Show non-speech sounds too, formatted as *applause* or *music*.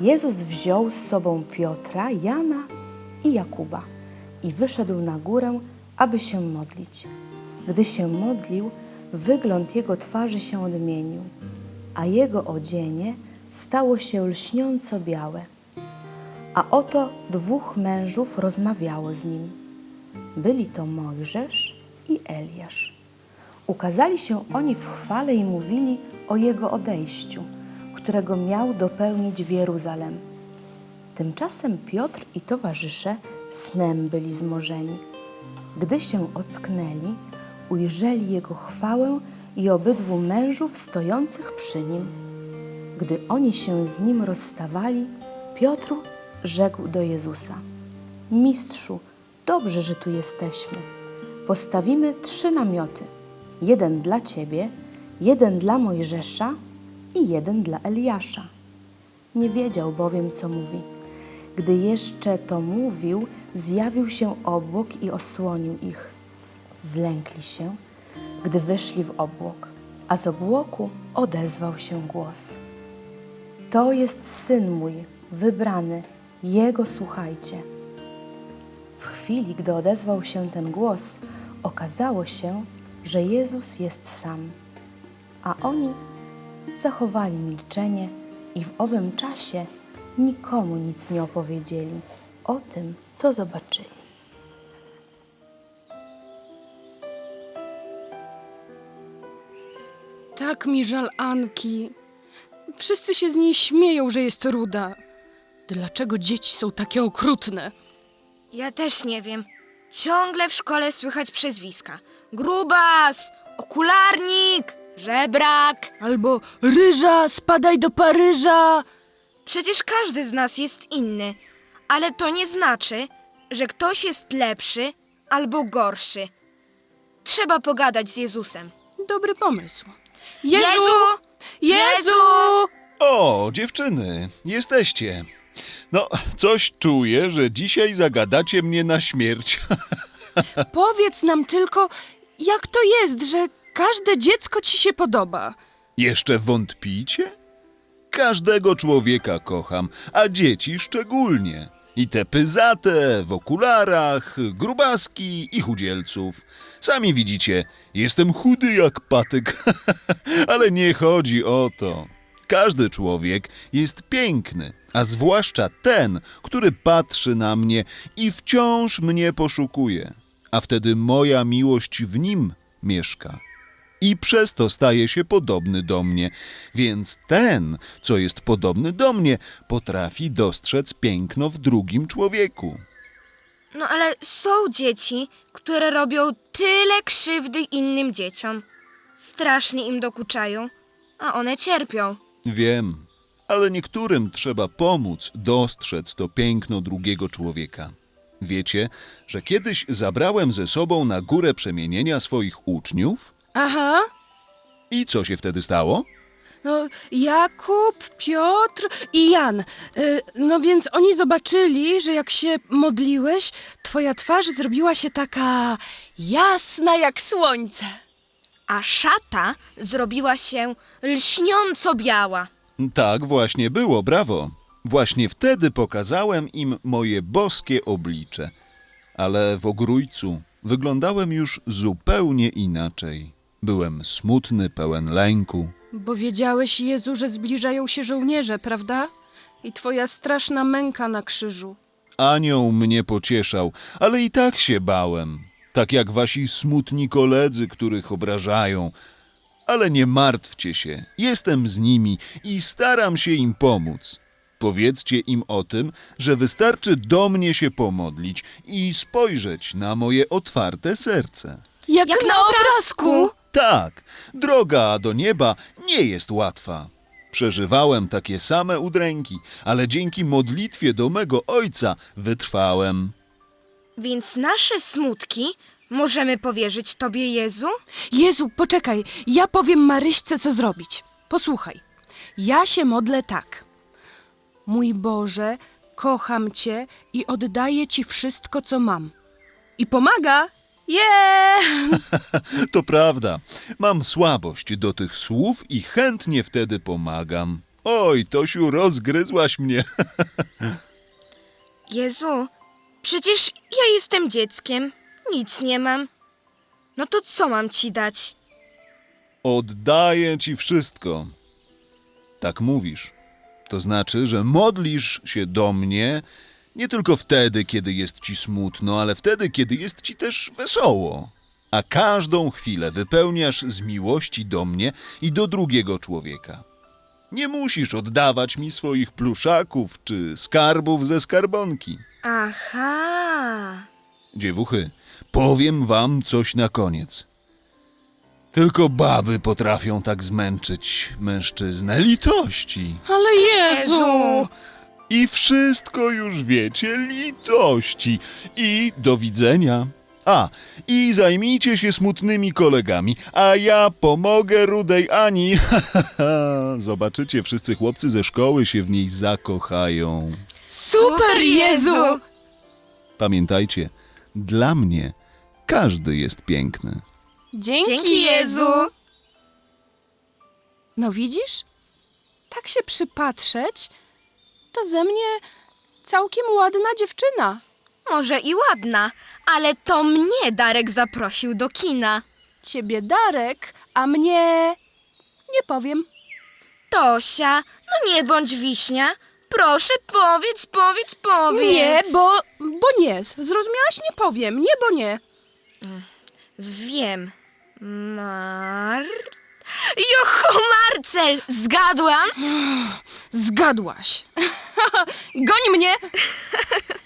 Jezus wziął z sobą Piotra, Jana i Jakuba i wyszedł na górę, aby się modlić. Gdy się modlił, wygląd jego twarzy się odmienił, a jego odzienie stało się lśniąco białe. A oto dwóch mężów rozmawiało z nim. Byli to Mojżesz i Eliasz. Ukazali się oni w chwale i mówili o jego odejściu, którego miał dopełnić w Jeruzalem. Tymczasem Piotr i towarzysze snem byli zmorzeni. Gdy się ocknęli, ujrzeli jego chwałę i obydwu mężów stojących przy nim. Gdy oni się z nim rozstawali, Piotr rzekł do Jezusa: Mistrzu, dobrze, że tu jesteśmy. Postawimy trzy namioty: jeden dla ciebie, jeden dla Mojżesza i jeden dla Eliasza. Nie wiedział bowiem, co mówi. Gdy jeszcze to mówił, zjawił się obłok i osłonił ich. Zlękli się, gdy wyszli w obłok, a z obłoku odezwał się głos. To jest syn mój, wybrany, jego słuchajcie. W chwili, gdy odezwał się ten głos, okazało się, że Jezus jest sam, a oni zachowali milczenie i w owym czasie nikomu nic nie opowiedzieli o tym, co zobaczyli. Tak mi żal Anki. Wszyscy się z niej śmieją, że jest ruda. Dlaczego dzieci są takie okrutne? Ja też nie wiem. Ciągle w szkole słychać przezwiska. Grubas, okularnik, żebrak. Albo ryża, spadaj do Paryża. Przecież każdy z nas jest inny, ale to nie znaczy, że ktoś jest lepszy albo gorszy. Trzeba pogadać z Jezusem. Dobry pomysł. Jezu! Jezu! Jezu! O, dziewczyny, jesteście. No, coś czuję, że dzisiaj zagadacie mnie na śmierć. *laughs* Powiedz nam tylko, jak to jest, że każde dziecko ci się podoba. Jeszcze wątpicie? Każdego człowieka kocham, a dzieci szczególnie. I te pyzate, w okularach, grubaski i chudzielców. Sami widzicie, jestem chudy jak patyk, *laughs* ale nie chodzi o to. Każdy człowiek jest piękny, a zwłaszcza ten, który patrzy na mnie i wciąż mnie poszukuje, a wtedy moja miłość w nim mieszka i przez to staje się podobny do mnie. Więc ten, co jest podobny do mnie, potrafi dostrzec piękno w drugim człowieku. No ale są dzieci, które robią tyle krzywdy innym dzieciom. Strasznie im dokuczają, a one cierpią. Wiem, ale niektórym trzeba pomóc dostrzec to piękno drugiego człowieka. Wiecie, że kiedyś zabrałem ze sobą na górę przemienienia swoich uczniów? Aha. I co się wtedy stało? No, Jakub, Piotr i Jan. Y, No więc oni zobaczyli, że jak się modliłeś, twoja twarz zrobiła się taka jasna jak słońce. A szata zrobiła się lśniąco biała. Tak właśnie było, brawo. Właśnie wtedy pokazałem im moje boskie oblicze. Ale w ogrójcu wyglądałem już zupełnie inaczej. Byłem smutny, pełen lęku. Bo wiedziałeś, Jezu, że zbliżają się żołnierze, prawda? I twoja straszna męka na krzyżu. Anioł mnie pocieszał, ale i tak się bałem. Tak jak wasi smutni koledzy, których obrażają. Ale nie martwcie się, jestem z nimi i staram się im pomóc. Powiedzcie im o tym, że wystarczy do mnie się pomodlić i spojrzeć na moje otwarte serce. Jak, Jak na obrazku! Tak, droga do nieba nie jest łatwa. Przeżywałem takie same udręki, ale dzięki modlitwie do mego ojca wytrwałem. Więc nasze smutki możemy powierzyć Tobie, Jezu? Jezu, poczekaj, ja powiem Maryśce, co zrobić. Posłuchaj. Ja się modlę tak. Mój Boże, kocham Cię i oddaję Ci wszystko, co mam. I pomaga! Yeah! *laughs* To prawda, mam słabość do tych słów i chętnie wtedy pomagam. Oj, Tosiu, rozgryzłaś mnie. *laughs* Jezu, przecież ja jestem dzieckiem. Nic nie mam. No to co mam ci dać? Oddaję ci wszystko. Tak mówisz. To znaczy, że modlisz się do mnie nie tylko wtedy, kiedy jest ci smutno, ale wtedy, kiedy jest ci też wesoło. A każdą chwilę wypełniasz z miłości do mnie i do drugiego człowieka. Nie musisz oddawać mi swoich pluszaków czy skarbów ze skarbonki. Aha. Dziewuchy, powiem wam coś na koniec. Tylko baby potrafią tak zmęczyć mężczyznę litości. Ale Jezu! I wszystko już wiecie, litości. I do widzenia. A, i zajmijcie się smutnymi kolegami, a ja pomogę rudej Ani. *laughs* Zobaczycie, wszyscy chłopcy ze szkoły się w niej zakochają. Super Jezu! Pamiętajcie, dla mnie każdy jest piękny. Dzięki, Dzięki Jezu. No widzisz? Tak się przypatrzeć, to ze mnie całkiem ładna dziewczyna. Może i ładna, ale to mnie Darek zaprosił do kina. Ciebie Darek, a mnie... nie powiem. Tosia, no nie bądź wiśnia. Proszę, powiedz, powiedz, powiedz. Nie, bo, bo nie. Zrozumiałaś? Nie powiem. Nie, bo nie. Wiem. Mar... Jocho, Marcel! Zgadłam? *sighs* Zgadłaś. *laughs* Goń mnie! *laughs*